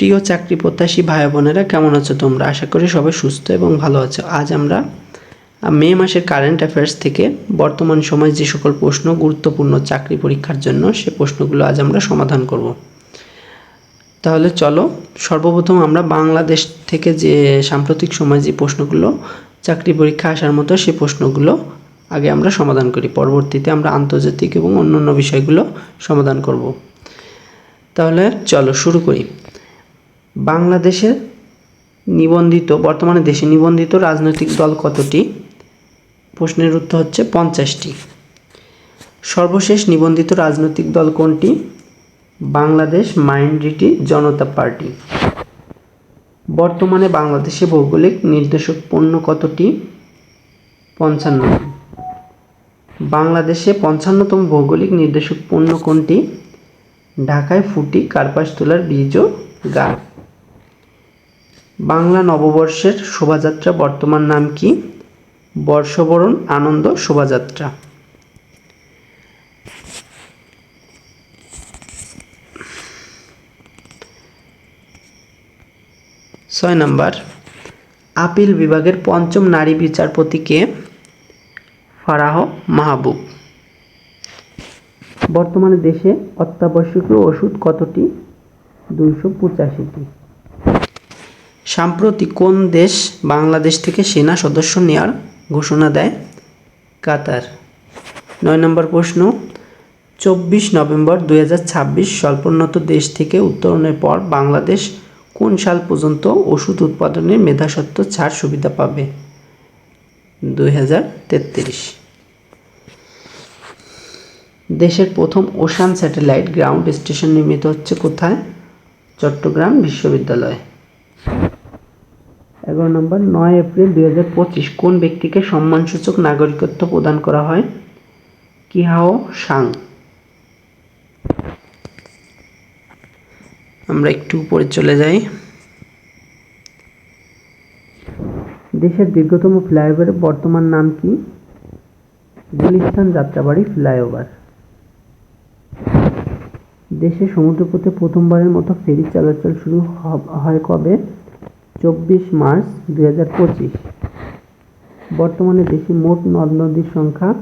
প্রিয় চাকরি প্রত্যাশী ভাই বোনেরা, কেমন আছো তোমরা? আশা করি সবাই সুস্থ এবং ভালো আছো। আজ আমরা মে মাসের কারেন্ট অ্যাফেয়ার্স থেকে বর্তমান সময়ে যে সকল প্রশ্ন, গুরুত্বপূর্ণ চাকরি পরীক্ষার জন্য সে প্রশ্নগুলো আজ আমরা সমাধান করব। তাহলে চলো, সর্বপ্রথম আমরা বাংলাদেশ থেকে যে সাম্প্রতিক সময়ে যে প্রশ্নগুলো, চাকরি পরীক্ষা আসার মতো সে প্রশ্নগুলো আগে আমরা সমাধান করি। পরবর্তীতে আমরা আন্তর্জাতিক এবং অন্যান্য বিষয়গুলো সমাধান করব। তাহলে চলো, শুরু করি। বাংলাদেশের নিবন্ধিত, বর্তমানে দেশে নিবন্ধিত রাজনৈতিক দল কতটি? প্রশ্নের উত্তর হচ্ছে পঞ্চাশটি। সর্বশেষ নিবন্ধিত রাজনৈতিক দল কোনটি? Bangladesh minority Janata party. বর্তমানে বাংলাদেশে ভৌগোলিক নির্দেশক পণ্য কতটি? পঞ্চান্ন। বাংলাদেশে পঞ্চান্নতম ভৌগোলিক নির্দেশক পণ্য কোনটি? ঢাকায় ফুটি, কার্পাস, তোলার, বীজ ও গাছ। বাংলা নববর্ষের শোভাযাত্রা বর্তমান নাম কি? বর্ষবরণ আনন্দ শোভাযাত্রা। ছয় নম্বর। আপিল বিভাগের পঞ্চম নারী বিচারপতিকে ফারাহ মাহবুব। বর্তমানে দেশে অত্যাবশ্যকীয় ওষুধ কতটি? দুইশো পঁচাশিটি। সাম্প্রতি কোন দেশ বাংলাদেশ থেকে সেনা সদস্য নেওয়ার ঘোষণা দেয়? কাতার। নয় নম্বর প্রশ্ন, চব্বিশ নভেম্বর দুই হাজার ছাব্বিশ স্বল্পোন্নত দেশ থেকে উত্তরণের পর বাংলাদেশ কোন সাল পর্যন্ত ওষুধ উৎপাদনের মেধাসত্ত্ব ছাড় সুবিধা পাবে? দুই হাজার তেত্রিশ। দেশের প্রথম ওশান স্যাটেলাইট গ্রাউন্ড স্টেশন নির্মিত হচ্ছে কোথায়? চট্টগ্রাম বিশ্ববিদ্যালয়। এগারো নম্বর, নয় এপ্রিল দুই হাজার পঁচিশ, কোন ব্যক্তিকে সম্মানসূচক নাগরিকত্ব প্রদান করা হয়? কিহাও সাং। আমরা একটু উপরে চলে যাই। দেশের দীর্ঘতম ফ্লাইওভারের বর্তমান নাম কি? গুলিস্তান যাত্রাবাড়ি ফ্লাইওভার। দেশে সমুদ্রপথে প্রথমবারের মতো ফেরি চলাচল শুরু হয় কবে? চব্বিশ মার্চ দুই হাজার পঁচিশ। বর্তমানে দেশে মোট নদ নদীর সংখ্যা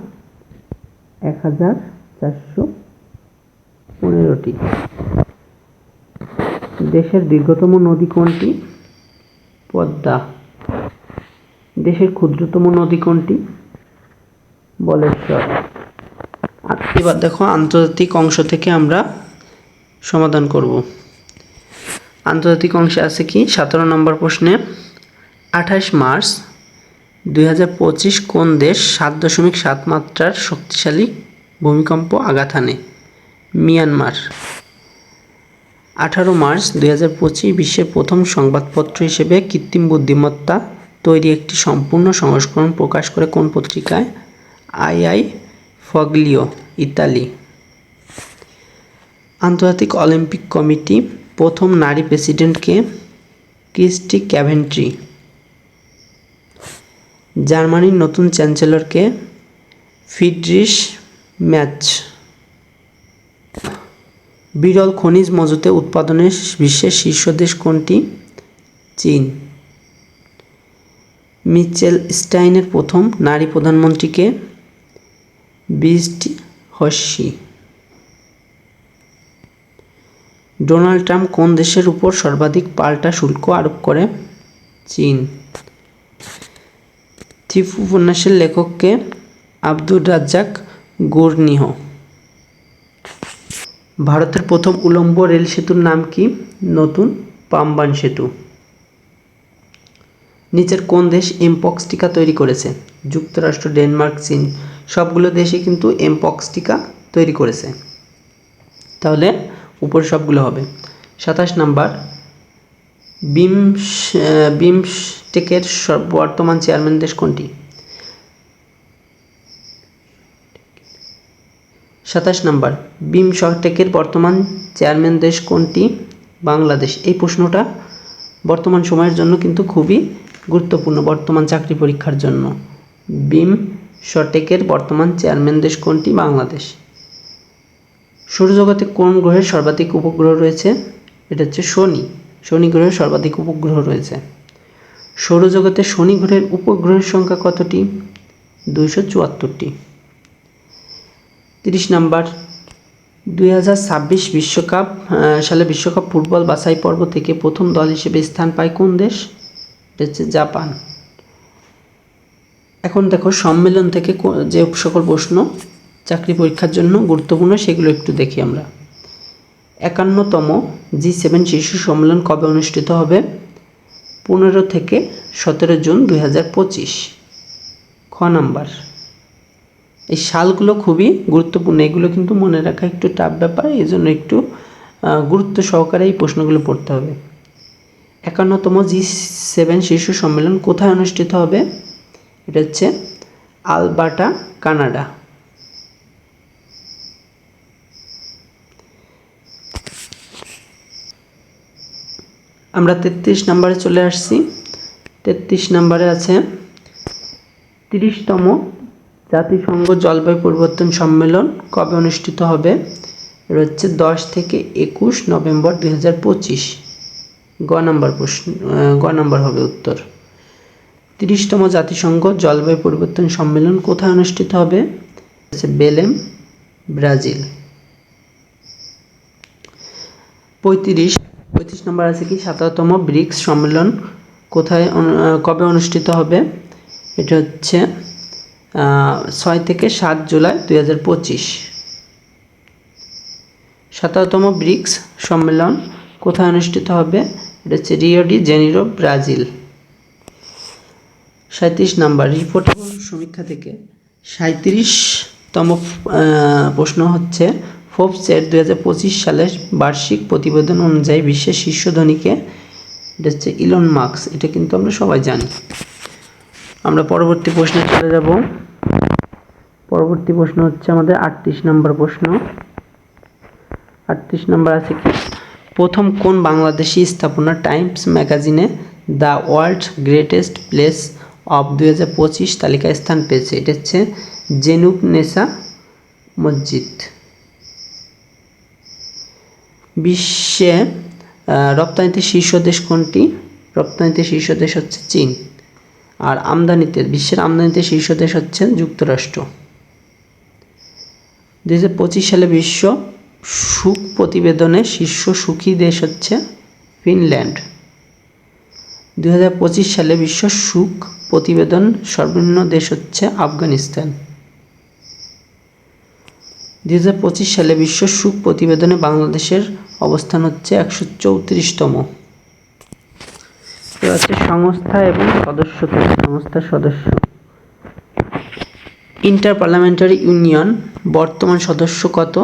এক হাজার চারশো পনেরোটি। দেশের দীর্ঘতম নদী কোনটি? পদ্মা। দেশের ক্ষুদ্রতম নদী কোনটি? বলেশ্বর। এবার দেখো আন্তর্জাতিক অংশ থেকে আমরা সমাধান করব। আন্তর্জাতিক অংশে আছে কি? সতেরো নম্বর প্রশ্নে, আঠাশ মার্চ দুই হাজার পঁচিশ কোন দেশ সাত দশমিক সাত মাত্রার শক্তিশালী ভূমিকম্প আঘাত হানে? মিয়ানমার। আঠারো মার্চ দুই বিশ্বের প্রথম সংবাদপত্র হিসেবে কৃত্রিম বুদ্ধিমত্তা তৈরি একটি সম্পূর্ণ সংস্করণ প্রকাশ করে কোন পত্রিকায়? আই আই ফগলিও, ইতালি। আন্তর্জাতিক অলিম্পিক কমিটি প্রথম নারী প্রেসিডেন্টকে ক্রিস্টি ক্যাভেন্ট্রি, জার্মানির নতুন চ্যান্সেলরকে ফিডরিশ ম্যাচ, বিরল খনিজ মজুতে উৎপাদনের বিশ্বের শীর্ষ দেশ কোনটি? চীন। মিচেল স্টাইনের প্রথম নারী প্রধানমন্ত্রীকে বিস্ট হস্যি। ডোনাল্ড ট্রাম্প কোন দেশের উপর সর্বাধিক পাল্টা শুল্ক আরোপ করে? চীন। থিফ উপন্যাসের লেখককে আব্দুর রাজ্জাক গুরনিহ। ভারতের প্রথম উলম্ব রেল সেতুর নাম কি? নতুন পাম্বান সেতু। নিচের কোন দেশ এমপক্স টিকা তৈরি করেছে? যুক্তরাষ্ট্র, ডেনমার্ক, চীন। সবগুলো দেশে কিন্তু এমপক্স টিকা তৈরি করেছে। তাহলে উপরে সবগুলো হবে। সাতাশ নাম্বার, বিমস বিমস্টেকের বর্তমান চেয়ারম্যান দেশ কোনটি? সাতাশ নাম্বার, বিমস্টেকের বর্তমান চেয়ারম্যান দেশ কোনটি? বাংলাদেশ। এই প্রশ্নটা বর্তমান সময়ের জন্য কিন্তু খুবই গুরুত্বপূর্ণ, বর্তমান চাকরি পরীক্ষার জন্য। বিম শটেকের বর্তমান চেয়ারম্যান দেশ কোনটি? বাংলাদেশ। সৌরজগতে কোন গ্রহের সর্বাধিক উপগ্রহ রয়েছে? এটা হচ্ছে শনি। শনি গ্রহের সর্বাধিক উপগ্রহ রয়েছে। সৌরজগতে শনি গ্রহের উপগ্রহের সংখ্যা কতটি? দুইশো চুয়াত্তরটি। তিরিশ নাম্বার। দুই হাজার ছাব্বিশ বিশ্বকাপ সালে বিশ্বকাপ ফুটবল বাছাই পর্ব থেকে প্রথম দল হিসেবে স্থান পায় কোন দেশ? এটা হচ্ছে জাপান। এখন দেখো সম্মেলন থেকে যে সকল প্রশ্ন চাকরি পরীক্ষার জন্য গুরুত্বপূর্ণ, সেগুলো একটু দেখি আমরা। একান্নতম জি সেভেন শীর্ষ সম্মেলন কবে অনুষ্ঠিত হবে? পনেরো থেকে সতেরো জুন দুই হাজার পঁচিশ। খ নাম্বার। এই সালগুলো খুবই গুরুত্বপূর্ণ, এগুলো কিন্তু মনে রাখা একটু টাফ ব্যাপার, এই জন্য একটু গুরুত্ব সহকারে এই প্রশ্নগুলো পড়তে হবে। একান্নতম জি সেভেন শীর্ষ সম্মেলন কোথায় অনুষ্ঠিত হবে? এটা হচ্ছে আলবার্টা, কানাডা। আমরা তেত্রিশ নম্বরে চলে আসছি। তেত্রিশ নম্বরে আছে তিরিশতম জাতিসংঘ জলবায়ু পরিবর্তন সম্মেলন কবে অনুষ্ঠিত হবে? এটা হচ্ছে দশ থেকে একুশ নভেম্বর দুই হাজার পঁচিশ। গ নম্বর প্রশ্ন গ নম্বর হবে উত্তর। তিরিশতম জাতিসংঘ জলবায়ু পরিবর্তন সম্মেলন কোথায় অনুষ্ঠিত হবে? Belem, Brazil. পঁয়ত্রিশ নম্বর আছে কি? সাতারোতম ব্রিক্স সম্মেলন। কোথায় কবে অনুষ্ঠিত হবে? এটা হচ্ছে ছয় থেকে সাত জুলাই দুই হাজার পঁচিশ। সতেরোতম ব্রিক্স সম্মেলন কোথায় অনুষ্ঠিত হবে? এটা হচ্ছে রিও জেনিরো, ব্রাজিল। সাঁত্রিশ নাম্বার, রিপোর্টেবল সমীক্ষা থেকে। সাঁত্রিশতম প্রশ্ন হচ্ছে ফোর্বসের দু হাজার পঁচিশ সালের বার্ষিক প্রতিবেদন অনুযায়ী বিশ্বের শীর্ষ ধনীকে, এটা হচ্ছে ইলন মার্কস এটা কিন্তু আমরা সবাই জানি। আমরা পরবর্তী প্রশ্নে চলে যাব। পরবর্তী প্রশ্ন হচ্ছে আমাদের আটত্রিশ নম্বর প্রশ্ন। আটত্রিশ নম্বর আছে কি? প্রথম কোন বাংলাদেশি স্থাপনা Times ম্যাগাজিনে the world greatest place of দুই হাজার পঁচিশ তালিকায় স্থান পেয়েছে? এটা হচ্ছে জেনুব নেসা মসজিদ। বিশ্বে রপ্তানিতে শীর্ষ দেশ কোনটি? রপ্তানিতে শীর্ষ দেশ হচ্ছে চীন। আর আমদানিতে, বিশ্বের আমদানিতে শীর্ষ দেশ হচ্ছে যুক্তরাষ্ট্র। দু হাজার পঁচিশ সালে বিশ্ব সুখ প্রতিবেদনে শীর্ষ সুখী দেশ হচ্ছে ফিনল্যান্ড। দু হাজার পঁচিশ সালে বিশ্ব সুখ প্রতিবেদন সর্বনিম্ন দেশ হচ্ছে আফগানিস্তান। দু হাজার পঁচিশ সালে বিশ্ব সুখ প্রতিবেদনে বাংলাদেশের অবস্থান হচ্ছে একশো চৌত্রিশতম। এবার সংস্থা এবং সদস্যতা সংস্থার সদস্য। ইন্টার পার্লামেন্টারি ইউনিয়ন বর্তমান সদস্য কত?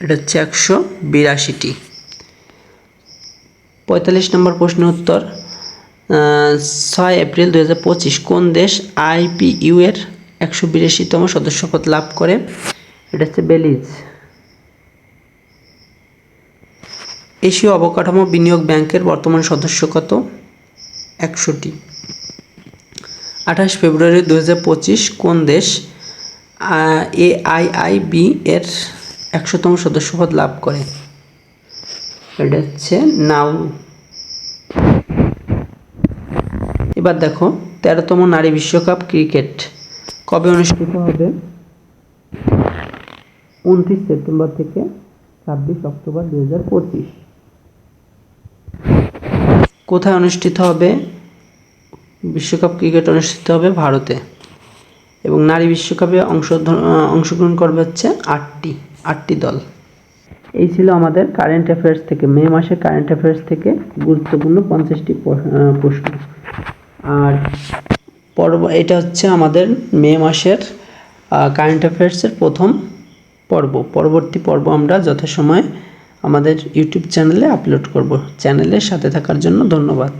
এটা হচ্ছে একশো বিরাশিটি। পঁয়তাল্লিশ নম্বর প্রশ্ন উত্তর। ছয় এপ্রিল দু হাজার পঁচিশ কোন দেশ আইপিইউ এর একশো বিরাশিতম সদস্যপদ লাভ করে? এটা হচ্ছে বেলিজ। এশীয় অবকাঠামো বিনিয়োগ ব্যাংকের বর্তমান সদস্য কত? একশোটি আঠাশ ফেব্রুয়ারি দু হাজার পঁচিশ কোন দেশ এআইআইবি এর একশোতম সদস্যপদ লাভ করে? এটা হচ্ছে নাউ এবার দেখো, তেরোতম নারী বিশ্বকাপ ক্রিকেট কবে অনুষ্ঠিত হবে? উনত্রিশ সেপ্টেম্বর থেকে ছাব্বিশ অক্টোবর দু হাজার পঁচিশ। কোথায় অনুষ্ঠিত হবে? বিশ্বকাপ ক্রিকেট অনুষ্ঠিত হবে ভারতে। এবং নারী বিশ্বকাপে অংশ অংশগ্রহণ করবে হচ্ছে আটটি আটটি দল। এই ছিল আমাদের কারেন্ট অ্যাফেয়ার্স থেকে মে মাসের কারেন্ট অ্যাফেয়ার্স থেকে গুরুত্বপূর্ণ পঞ্চাশটি প্রশ্ন আর পর্ব এটা হচ্ছে আমাদের মে মাসের কারেন্ট অ্যাফেয়ার্সের প্রথম পর্ব। পরবর্তী পর্ব আমরা যথাসময়ে আমাদের ইউটিউব চ্যানেলে আপলোড করব। চ্যানেলের সাথে থাকার জন্য ধন্যবাদ।